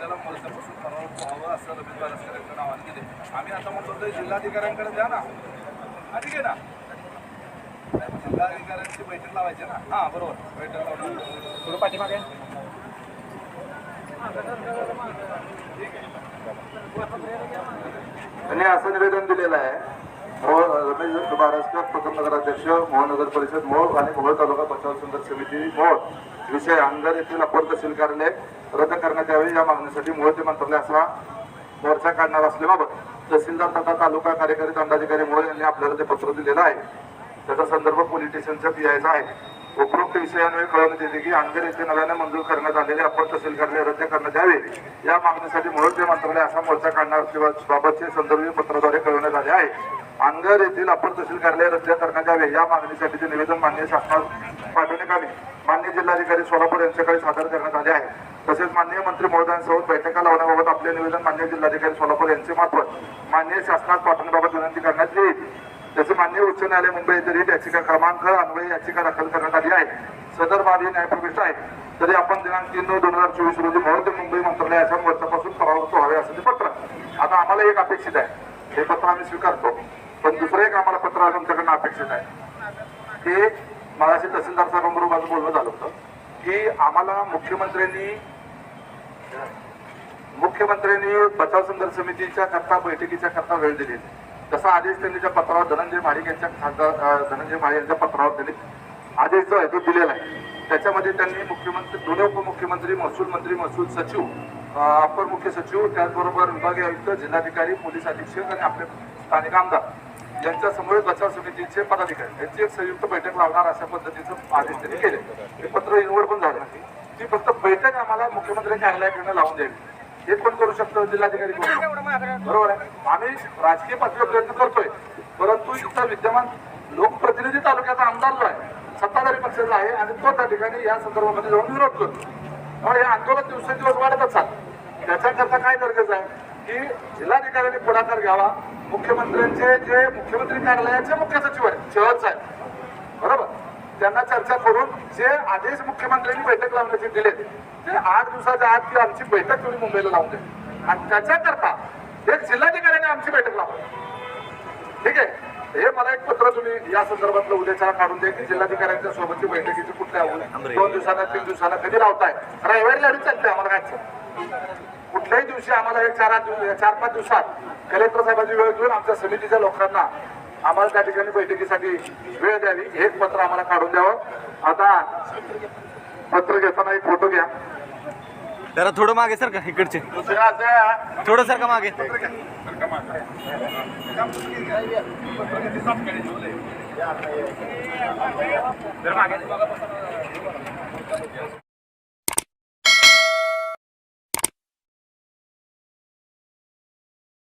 आपल्याला मोर्चापासून परावृत्त व्हावं असं रमेश बारसकर यांचं आवाहन केले आम्ही आता म्हणतो ते जिल्हाधिकाऱ्यांकडे द्या ना. ठीक आहे ना. जिल्हाधिकाऱ्यांची बैठक लावायची ना. हां बरोबर. बैठक लावून थोडं पाठीमागे. त्यांनी असं निवेदन दिलेलं आहे रमेश बारसकर प्रथम नगराध्यक्ष मोहोळ परिषद मोहोळ आणि मोहोळ तालुका पंचायत सुंदर समिती मोहोळ विषय अंगर येथील अपर तहसील कार्यालय रद्द करण्यात यावे या मागणीसाठी मोहोळ ते मंत्रालय असा मोर्चा काढणार असल्याबाबत तहसीलदार तथा तालुका कार्यकारी दंडाधिकारी मोहोळ यांनी आपल्याला ते पत्र दिलेलं आहे. त्याचा संदर्भ पोलीस स्टेशनच्या पीआयचा आहे. उपरोक्त विषयान्वये कळवण्यात येते की अंधेर येथे नव्याने मंजूर करण्यात आलेले अपर तहसील कार्यालय रद्द करण्यात यावे. या मागणीसाठी मोहोळ मंत्रालय असा मोर्चा काढणार असल्याबाबतचे संदर्भ पत्राद्वारे कळवण्यात आले आहे. अंगर येथील अपर तहसील कार्यालय रद्द करण्यात यावे. या मागणीसाठीचे निवेदन मान्य शासनास पाठवण्यात आले. मान्य जिल्हाधिकारी सोलापूर यांच्याकडे सादर करण्यात आले आहे. तसेच माननीय मंत्री महोदयांसोबत बैठका लावण्याबाबत आपले निवेदन मान्य जिल्हाधिकारी सोलापूर यांचे मार्फत मान्य शासनात पाठवण्याबाबत विनंती करण्यात येईल. त्याचं मान्य उच्च न्यायालय मुंबई येथे याचिका क्रमांक अन्वय याचिका दाखल करण्यात आली आहे. सदर बाब ही न्यायप्रविष्ट आहे तरी आपण दिनांक तीन नऊ दोन हजार चोवीस रोजी मोहोळ मुंबई मंत्रालयाच्या मोर्चापासून परावृत्त व्हावे असं ते पत्र. आता आम्हाला एक अपेक्षित आहे. हे पत्र आम्ही स्वीकारतो. पण दुसरं एक आम्हाला पत्र आमच्याकडनं अपेक्षित आहे. ते मगाशी तहसीलदार साहेबांबरोबर माझं बोलणं झालं होतं की आम्हाला मुख्यमंत्र्यांनी मुख्यमंत्र्यांनी बचाव संघर्ष समितीच्या करता बैठकीच्या करता वेळ दिली तसा आदेश त्यांनी ज्या पत्रावर धनंजय महाडिक यांच्या खासदार धनंजय महाडिक यांच्या पत्रावर त्यांनी आदेश जो आहे तो दिलेला आहे. त्याच्यामध्ये त्यांनी मुख्यमंत्री दोन्ही उपमुख्यमंत्री महसूल मंत्री महसूल सचिव अपर मुख्य सचिव त्याचबरोबर विभागीय आयुक्त जिल्हाधिकारी पोलीस अधीक्षक आणि आपले स्थानिक आमदार यांच्यासमोर बचाव समितीचे पदाधिकारी. यांची एक संयुक्त बैठक लावणार अशा पद्धतीचं आदेश त्यांनी केले. ते पत्र निवड पण झालं ती फक्त बैठक आम्हाला मुख्यमंत्र्यांच्या कार्यालयाकडनं लावून द्यावी. हे कोण करू शकतो जिल्हाधिकारी बरोबर आहे. आम्ही राजकीय पातळीवर प्रयत्न करतोय. परंतु इथं विद्यमान लोकप्रतिनिधी तालुक्याचा आमदार जो आहे सत्ताधारी पक्षाचा आहे आणि तो त्या ठिकाणी या संदर्भामध्ये जाऊन विरोध करतो. त्यामुळे हे आंदोलन दिवसेंदिवस वाढत असतात त्याच्याकरता काय गरजेचं आहे? की जिल्हाधिकाऱ्यांनी पुढाकार घ्यावा. मुख्यमंत्र्यांचे जे मुख्यमंत्री कार्यालयाचे मुख्य सचिव आहेत शहरच आहे बरोबर? त्यांना चर्चा करून जे आदेश मुख्यमंत्र्यांनी बैठक लावण्याचे दिले ते आठ दिवसाच्या आत ती आमची बैठक तुम्ही मुंबईला लावून द्या आणि त्याच्याकरता एक जिल्हाधिकाऱ्यांनी आमची बैठक लावली. ठीक आहे? हे मला एक पत्र तुम्ही या संदर्भातलं उद्याच्या काढून द्या की जिल्हाधिकाऱ्यांच्या सोबतची बैठकीची कुठल्या दोन दिवसांना तीन दिवसांना कधी लावताय? रविवारी लढी चालते आम्हाला काय कुठल्याही दिवशी आम्हाला एक चार आठ चार पाच दिवसात कलेक्टर साहेबांची वेळ घेऊन आमच्या समितीच्या लोकांना आम्हाला त्या ठिकाणी बैठकीसाठी वेळ द्यावी हे एक पत्र आम्हाला काढून द्यावं. आता पत्र घेताना एक फोटो घ्या. जरा थोडं मागे सर का इकडचे? दुसरं असं थोडं सर का मागे? मागे.